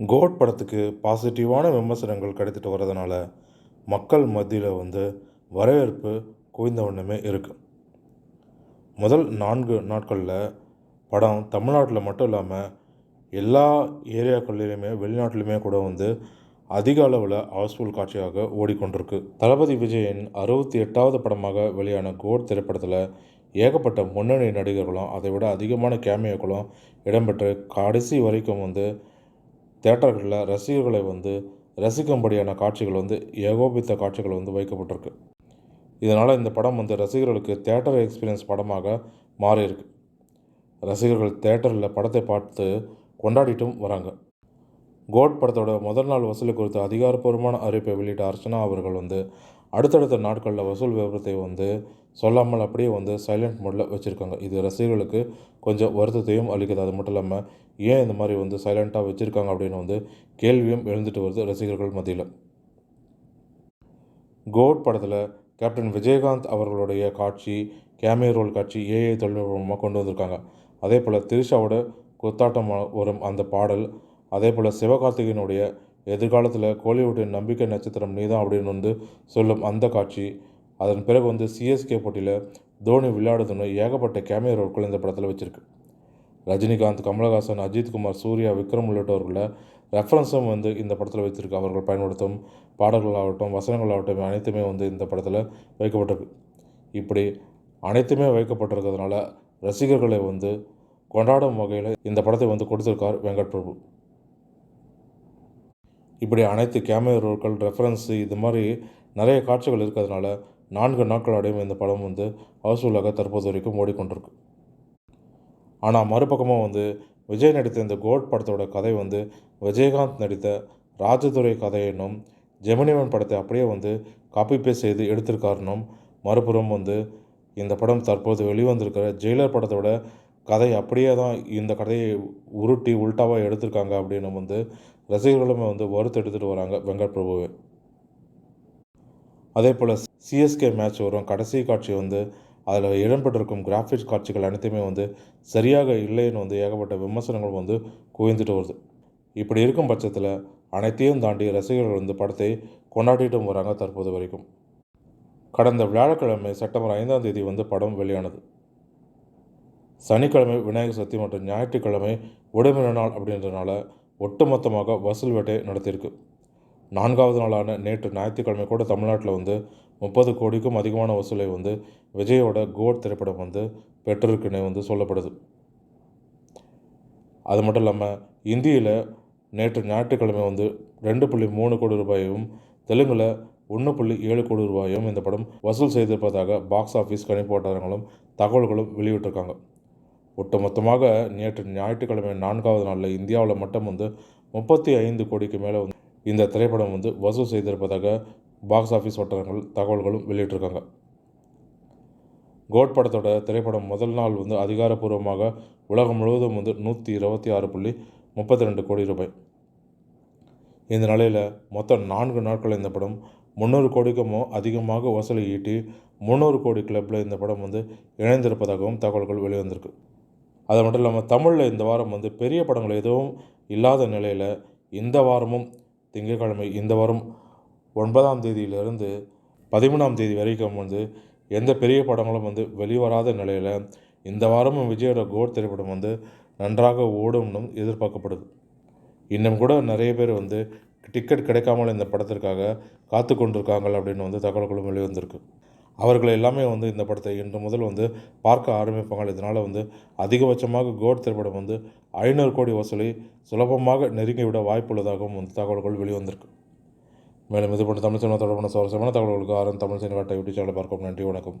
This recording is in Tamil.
கோட் படத்துக்கு பாசிட்டிவான விமர்சனங்கள் கிடைத்துட்டு வரதுனால மக்கள் மத்தியில் வந்து வரவேற்பு குவிந்த வண்ணமே இருக்குது முதல் நான்கு நாட்களில் படம் தமிழ்நாட்டில் மட்டும் இல்லாமல் எல்லா ஏரியாக்கள்லேயுமே வெளிநாட்டிலுமே கூட வந்து அதிக அளவில் ஹவுஸ்ஃபுல் காட்சியாக ஓடிக்கொண்டிருக்கு. தளபதி விஜயின் அறுபத்தி எட்டாவது படமாக வெளியான கோட் திரைப்படத்தில் ஏகப்பட்ட முன்னணி நடிகர்களும் அதை விட அதிகமான கேமியோக்களும் இடம்பெற்று கடைசி வரைக்கும் வந்து தேட்டர்களில் ரசிகர்களை வந்து ரசிக்கும்படியான காட்சிகள் வந்து ஏகோபித்த காட்சிகள் வந்து வைக்கப்பட்டிருக்கு. இதனால் இந்த படம் வந்து ரசிகர்களுக்கு தேட்டர் எக்ஸ்பீரியன்ஸ் படமாக மாறியிருக்கு. ரசிகர்கள் தேட்டரில் படத்தை பார்த்து கொண்டாடிட்டும் வராங்க. கோட் படத்தோட முதல் நாள் வசூலி குறித்த அதிகாரப்பூர்வமான அறிவிப்பை வெளியிட்ட அர்ச்சனா அவர்கள் வந்து அடுத்தடுத்த நாட்களில் வசூல் விவரத்தை வந்து சொல்லாமல் அப்படியே வந்து சைலண்ட் மோடில் வச்சுருக்காங்க. இது ரசிகர்களுக்கு கொஞ்சம் வருத்தத்தையும் அளிக்குது. அது மட்டும் இல்லாமல் ஏன் இந்த மாதிரி வந்து சைலண்ட்டாக வச்சுருக்காங்க அப்படின்னு வந்து கேள்வியும் எழுந்துட்டு வருது ரசிகர்கள் மத்தியில். கோட் படத்தில் கேப்டன் விஜயகாந்த் அவர்களுடைய காட்சி கேமியோ ரோல் காட்சி ஏஐ தொழில்நுட்பமாக கொண்டு வந்திருக்காங்க. அதே போல் திரிஷாவோட குத்தாட்டம் வரும் அந்த பாடல் அதே போல் சிவகார்த்திகேயனுடைய எதிர்காலத்தில் கோலிவுட்டின் நம்பிக்கை நட்சத்திரம் நீதான் அப்படின்னு வந்து சொல்லும் அந்த காட்சி. அதன் பிறகு வந்து சிஎஸ்கே போட்டியில் தோனி விளையாடுதுன்னு ஏகப்பட்ட கேமியோ இந்த படத்தில் வச்சுருக்கு. ரஜினிகாந்த் கமலஹாசன் அஜித்குமார் சூர்யா விக்ரம் உள்ளிட்டவர்களை ரெஃபரன்ஸும் வந்து இந்த படத்தில் வைத்திருக்கு. அவர்கள் பயன்படுத்தும் பாடல்களாகட்டும் வசனங்களாகட்டும் அனைத்துமே வந்து இந்த படத்தில் வைக்கப்பட்டிருக்கு. இப்படி அனைத்துமே வைக்கப்பட்டிருக்கிறதுனால ரசிகர்களை வந்து கொண்டாடும் வகையில் இந்த படத்தை வந்து கொடுத்துருக்கார் வெங்கட் பிரபு இப்படி அனைத்து கேமியோ ரோல்கள் ரெஃபரன்ஸு இது மாதிரி நிறைய காட்சிகள் இருக்கிறதுனால நான்கு நாட்கள் அடையும் இந்த படம் வந்து ஹவுஸ்ஃபுல்லாக தற்போது வரைக்கும் ஓடிக்கொண்டிருக்கு. ஆனால் மறுபக்கமாக வந்து விஜய் நடித்த இந்த கோட் படத்தோட கதை வந்து விஜயகாந்த் நடித்த ராஜதுரை கதையினும் ஜெமினிவன் படத்தை அப்படியே வந்து காப்பி பேஸ்ட் செய்து எடுத்திருக்காருனும் மறுபுறம் வந்து இந்த படம் தற்போது வெளிவந்திருக்கிற ஜெயிலர் படத்தோட கதை அப்படியே தான் இந்த கதையை உருட்டி உல்ட்டாவாக எடுத்திருக்காங்க அப்படின்னு வந்து ரசிகர்களுமே வந்து வறுத்து எடுத்துகிட்டு வராங்க வெங்கட் பிரபுவை. அதே போல் சிஎஸ்கே மேட்ச் வரும். கடைசி காட்சி வந்து அதில் இடம்பெற்றிருக்கும் கிராஃபிக்ஸ் காட்சிகள் அனைத்துமே வந்து சரியாக இல்லைன்னு வந்து ஏகப்பட்ட விமர்சனங்கள் வந்து குவிந்துட்டு வருது. இப்படி இருக்கும் பட்சத்தில் அனைத்தையும் தாண்டி ரசிகர்கள் வந்து படத்தை கொண்டாடிட்டும் வராங்க தற்போது வரைக்கும். கடந்த வியாழக்கிழமை செப்டம்பர் ஐந்தாம் தேதி வந்து படம் வெளியானது. சனிக்கிழமை விநாயகர் சதுர்த்தி மற்றும் ஞாயிற்றுக்கிழமை விடுமுறை நாள் அப்படின்றனால ஒட்டுமொத்தமாக வசூல் வேட்டை நடத்தியிருக்கு. நான்காவது நாளான நேற்று ஞாயிற்றுக்கிழமை கூட தமிழ்நாட்டில் வந்து முப்பது கோடிக்கும் அதிகமான வசூலை வந்து விஜயோட கோட் திரைப்படம் வந்து பெற்றிருக்குன்னு வந்து சொல்லப்படுது. அது மட்டும் இல்லாமல் இந்தியில் நேற்று ஞாயிற்றுக்கிழமை வந்து ரெண்டு புள்ளி மூணு கோடி ரூபாயும் தெலுங்கில் ஒன்று புள்ளி ஏழு கோடி ரூபாயும் இந்த படம் வசூல் செய்திருப்பதாக பாக்ஸ் ஆஃபீஸ் கணிப்பு வட்டாரங்களும் தகவல்களும் வெளியிட்டிருக்காங்க. ஒட்டுமொத்தமாக நேற்று ஞாயிற்றுக்கிழமை நான்காவது நாளில் இந்தியாவில் மட்டும் வந்து முப்பத்தி ஐந்து கோடிக்கு மேலே வந்து இந்த திரைப்படம் வந்து வசூல் செய்திருப்பதாக பாக்ஸ் ஆஃபீஸ் வட்டாரங்கள் தகவல்களும் வெளியிட்டிருக்காங்க. கோட் படத்தோட திரைப்படம் முதல் நாள் வந்து அதிகாரப்பூர்வமாக உலகம் முழுவதும் வந்து நூற்றி இருபத்தி ஆறு புள்ளி முப்பத்தி ரெண்டு கோடி ரூபாய். இந்த நிலையில் மொத்தம் நான்கு நாட்கள் இந்த படம் முந்நூறு கோடிக்குமோ அதிகமாக வசூலை ஈட்டி முந்நூறு கோடி கிளப்பில் இந்த படம் வந்து இணைந்திருப்பதாகவும் தகவல்கள் வெளிவந்திருக்கு. அது மட்டும் இல்லாமல் தமிழில் இந்த வாரம் வந்து பெரிய படங்கள் எதுவும் இல்லாத நிலையில் இந்த வாரமும் திங்கட்கிழமை இந்த வாரம் ஒன்பதாம் தேதியிலிருந்து பதிமூணாம் தேதி வரைக்கும் வந்து எந்த பெரிய படங்களும் வந்து வெளிவராத நிலையில் இந்த வாரமும் விஜயோட கோட் திரைப்படம் வந்து நன்றாக ஓடும்னு எதிர்பார்க்கப்படுது. இன்னும் கூட நிறைய பேர் வந்து டிக்கெட் கிடைக்காமல் இந்த படத்திற்காக காத்து கொண்டிருக்காங்க அப்படின்னு வந்து தகவல்களும் வெளிவந்திருக்கு. அவர்கள் எல்லாமே வந்து இந்த படத்தை இன்று முதல் வந்து பார்க்க ஆரம்பிப்பாங்க. இதனால் வந்து அதிகபட்சமாக கோட் திரைப்படம் வந்து ஐநூறு கோடி வசூலை சுலபமாக நெருங்கிவிட வாய்ப்புள்ளதாகவும் வந்து தகவல்கள் வெளிவந்திருக்கு. மேலும் இது போன்ற தமிழ் சினிமா தொடர்பான சுவாரஸ்யமான தகவல்களுக்கு ஆரம்ப தமிழ் சினிமா யூடியூப் சேனலை பார்க்கும் நன்றி வணக்கம்.